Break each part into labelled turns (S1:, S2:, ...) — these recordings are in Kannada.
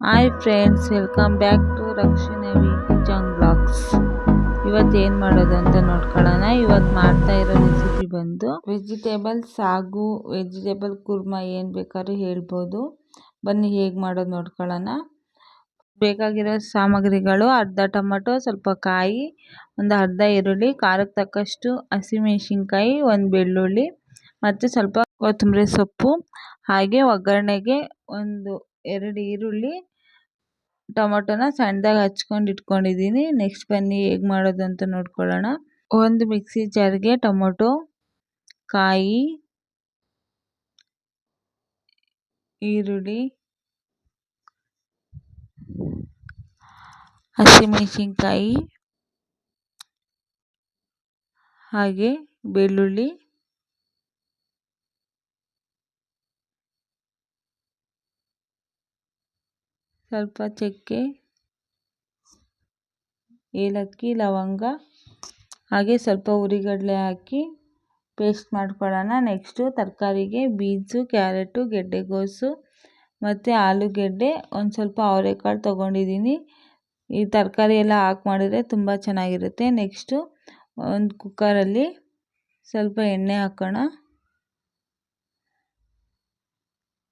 S1: Hi friends welcome back to ರಕ್ಷಣೆ ಜಂಗ್ ಬ್ಲಾಗ್ಸ್ ಇವತ್ತು ಏನು ಮಾಡೋದು ಅಂತ ನೋಡ್ಕೊಳ್ಳೋಣ. ಇವತ್ತು ಮಾಡ್ತಾ ಇರೋ ರೆಸಿಪಿ ಬಂದು ವೆಜಿಟೇಬಲ್ ಸಾಗು ವೆಜಿಟೇಬಲ್ ಕುರ್ಮಾ ಏನು ಬೇಕಾದ್ರೂ ಹೇಳ್ಬೋದು. ಬನ್ನಿ ಹೇಗೆ ಮಾಡೋದು ನೋಡ್ಕೊಳ್ಳೋಣ. ಬೇಕಾಗಿರೋ ಸಾಮಗ್ರಿಗಳು, ಅರ್ಧ ಟೊಮಟೊ, ಸ್ವಲ್ಪ ಕಾಯಿ, ಒಂದು ಅರ್ಧ ಈರುಳ್ಳಿ, ಖಾರಕ್ಕೆ ತಕ್ಕಷ್ಟು ಹಸಿಮೆಣ್ಸಿನ್ಕಾಯಿ, ಒಂದು ಬೆಳ್ಳುಳ್ಳಿ, ಮತ್ತು ಸ್ವಲ್ಪ ಕೊತ್ತಂಬರಿ ಸೊಪ್ಪು, ಹಾಗೆ ಒಗ್ಗರಣೆಗೆ ಒಂದು ಎರಡು ಈರುಳ್ಳಿ, ಟೊಮೊಟೊನ ಸಣ್ಣದಾಗಿ ಹಚ್ಕೊಂಡು ಇಟ್ಕೊಂಡಿದ್ದೀನಿ. ನೆಕ್ಸ್ಟ್ ಬನ್ನಿ ಹೇಗೆ ಮಾಡೋದು ಅಂತ ನೋಡ್ಕೊಳ್ಳೋಣ. ಒಂದು ಮಿಕ್ಸಿ ಜಾರ್ಗೆ ಟೊಮೊಟೊ, ಕಾಯಿ, ಈರುಳ್ಳಿ, ಹಸಿಮೆಣಸಿನ್ಕಾಯಿ, ಹಾಗೆ ಬೆಳ್ಳುಳ್ಳಿ ಸ್ವಲ್ಪ ಚಕ್ಕೆ, ಏಲಕ್ಕಿ, ಲವಂಗ, ಹಾಗೆ ಸ್ವಲ್ಪ ಹುರಿಗಡಲೆ ಹಾಕಿ ಪೇಸ್ಟ್ ಮಾಡ್ಕೊಳ್ಳೋಣ. ನೆಕ್ಸ್ಟು ತರಕಾರಿಗೆ ಬೀನ್ಸು, ಕ್ಯಾರೆಟು ಗೆಡ್ಡೆಕೋಸು ಮತ್ತು ಆಲೂಗೆಡ್ಡೆ. ಒಂದು ಸ್ವಲ್ಪ ಅವರೆಕಾಳು ತೊಗೊಂಡಿದ್ದೀನಿ. ಈ ತರಕಾರಿ ಎಲ್ಲ ಹಾಕಿ ಮಾಡಿದರೆ ತುಂಬ ಚೆನ್ನಾಗಿರುತ್ತೆ. ನೆಕ್ಸ್ಟು ಒಂದು ಕುಕ್ಕರಲ್ಲಿ ಸ್ವಲ್ಪ ಎಣ್ಣೆ ಹಾಕೋಣ.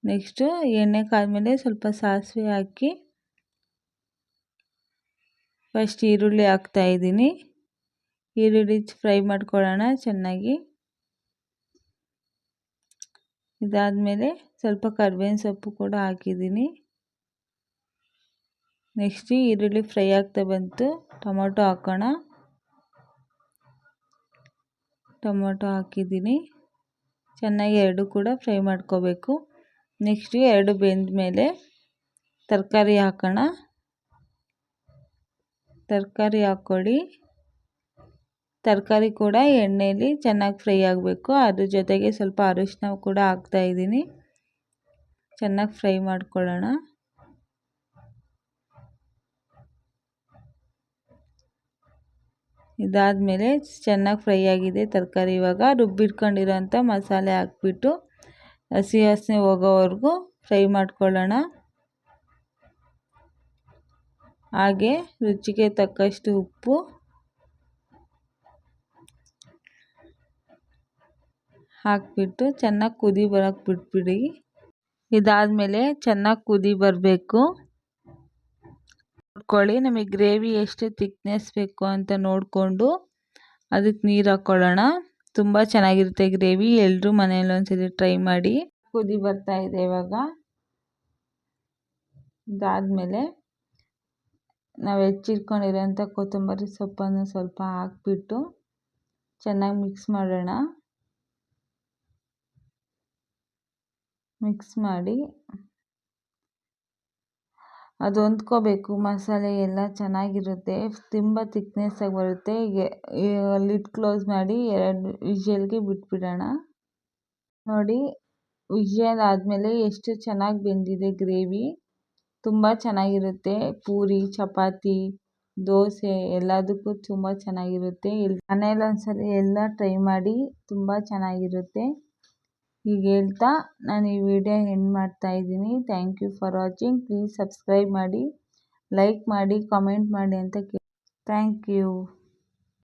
S1: ನೆಕ್ಸ್ಟು ಎಣ್ಣೆ ಕಾದಮೇಲೆ ಸ್ವಲ್ಪ ಸಾಸಿವೆ ಹಾಕಿ ಫಸ್ಟ್ ಈರುಳ್ಳಿ ಹಾಕ್ತಾಯಿದ್ದೀನಿ ಈರುಳ್ಳಿ ಫ್ರೈ ಮಾಡ್ಕೊಳ್ಳೋಣ ಚೆನ್ನಾಗಿ. ಇದಾದಮೇಲೆ ಸ್ವಲ್ಪ ಕರ್ಬೇವಿನ ಸೊಪ್ಪು ಕೂಡ ಹಾಕಿದ್ದೀನಿ. ನೆಕ್ಸ್ಟ್ ಈರುಳ್ಳಿ ಫ್ರೈ ಆಗ್ತಾ ಬಂತು. ಟೊಮೊಟೊ ಹಾಕೋಣ. ಟೊಮೊಟೊ ಹಾಕಿದ್ದೀನಿ. ಚೆನ್ನಾಗಿ ಎರಡು ಕೂಡ ಫ್ರೈ ಮಾಡ್ಕೋಬೇಕು. ನೆಕ್ಸ್ಟ್ ಎರಡು ಬೆಂದ ಮೇಲೆ ತರಕಾರಿ ಹಾಕೋಣ. ತರಕಾರಿ ಹಾಕ್ಕೊಳ್ಳಿ ತರಕಾರಿ ಕೂಡ ಎಣ್ಣೆಯಲ್ಲಿ ಚೆನ್ನಾಗಿ ಫ್ರೈ ಆಗಬೇಕು. ಅದ್ರ ಜೊತೆಗೆ ಸ್ವಲ್ಪ ಅರಿಶಿನ ಕೂಡ ಹಾಕ್ತಾಯಿದ್ದೀನಿ ಚೆನ್ನಾಗಿ ಫ್ರೈ ಮಾಡ್ಕೊಳ್ಳೋಣ. ಇದಾದಮೇಲೆ ಚೆನ್ನಾಗಿ ಫ್ರೈ ಆಗಿದೆ ತರಕಾರಿ ಇವಾಗ. ರುಬ್ಬಿಟ್ಕೊಂಡಿರೋಂಥ ಮಸಾಲೆ ಹಾಕ್ಬಿಟ್ಟು ಹಸಿ ವಾಸನೆ ಹೋಗೋವರೆಗೂ ಫ್ರೈ ಮಾಡ್ಕೊಳ್ಳೋಣ. ಹಾಗೆ ರುಚಿಗೆ ತಕ್ಕಷ್ಟು ಉಪ್ಪು. ಹಾಕಿಬಿಟ್ಟು ಚೆನ್ನಾಗಿ ಕುದಿ ಬರೋಕ್ಕೆ ಬಿಟ್ಬಿಡಿ. ಇದಾದಮೇಲೆ ಚೆನ್ನಾಗಿ ಕುದಿ ಬರಬೇಕು. ನೋಡ್ಕೊಳ್ಳಿ ನಮಗೆ ಗ್ರೇವಿ ಎಷ್ಟು ತಿಕ್ನೆಸ್ ಬೇಕು ಅಂತ ನೋಡಿಕೊಂಡು ಅದಕ್ಕೆ ನೀರು ಹಾಕ್ಕೊಳ್ಳೋಣ. ತುಂಬ ಚೆನ್ನಾಗಿರುತ್ತೆ ಗ್ರೇವಿ. ಎಲ್ಲರೂ ಮನೇಲಿ ಒಂದ್ಸರಿ ಟ್ರೈ ಮಾಡಿ. ಕುದಿ ಬರ್ತಾ ಇದೆ ಇವಾಗ. ಇದಾದಮೇಲೆ ನಾವು ಹೆಚ್ಚಿಟ್ಕೊಂಡಿರೋಂಥ ಕೊತ್ತಂಬರಿ ಸೊಪ್ಪನ್ನು ಸ್ವಲ್ಪ ಹಾಕ್ಬಿಟ್ಟು ಚೆನ್ನಾಗಿ ಮಿಕ್ಸ್ ಮಾಡೋಣ. ಮಿಕ್ಸ್ ಮಾಡಿ ಅದು ಹೊಂದ್ಕೋಬೇಕು. ಮಸಾಲೆ ಎಲ್ಲ ಚೆನ್ನಾಗಿರುತ್ತೆ. ತುಂಬ ತಿಕ್ನೆಸ್ಸಾಗಿ ಬರುತ್ತೆ. ಲಿಡ್ ಕ್ಲೋಸ್ ಮಾಡಿ ಎರಡು ವಿಷಲ್ಗೆ ಬಿಟ್ಬಿಡೋಣ. ನೋಡಿ, ವಿಷಲ್ ಆದಮೇಲೆ ಎಷ್ಟು ಚೆನ್ನಾಗಿ ಬೆಂದಿದೆ ಗ್ರೇವಿ. ತುಂಬ ಚೆನ್ನಾಗಿರುತ್ತೆ. ಪೂರಿ, ಚಪಾತಿ, ದೋಸೆ ಎಲ್ಲದಕ್ಕೂ ತುಂಬ ಚೆನ್ನಾಗಿರುತ್ತೆ. ಇಲ್ಲಿ ಮನೇಲಿ ಒಂದ್ಸಲ ಎಲ್ಲ ಟ್ರೈ ಮಾಡಿ ತುಂಬ ಚೆನ್ನಾಗಿರುತ್ತೆ. ಹೀಗೆ ಹೇಳ್ತಾ ನಾನು ಈ ವಿಡಿಯೋ ಎಂಡ್ ಮಾಡ್ತಾ ಇದ್ದೀನಿ. Thank you for watching please subscribe ಮಾಡಿ ಲೈಕ್ ಮಾಡಿ ಕಾಮೆಂಟ್ ಮಾಡಿ ಅಂತ ಕೇ ಥ್ಯಾಂಕ್ ಯು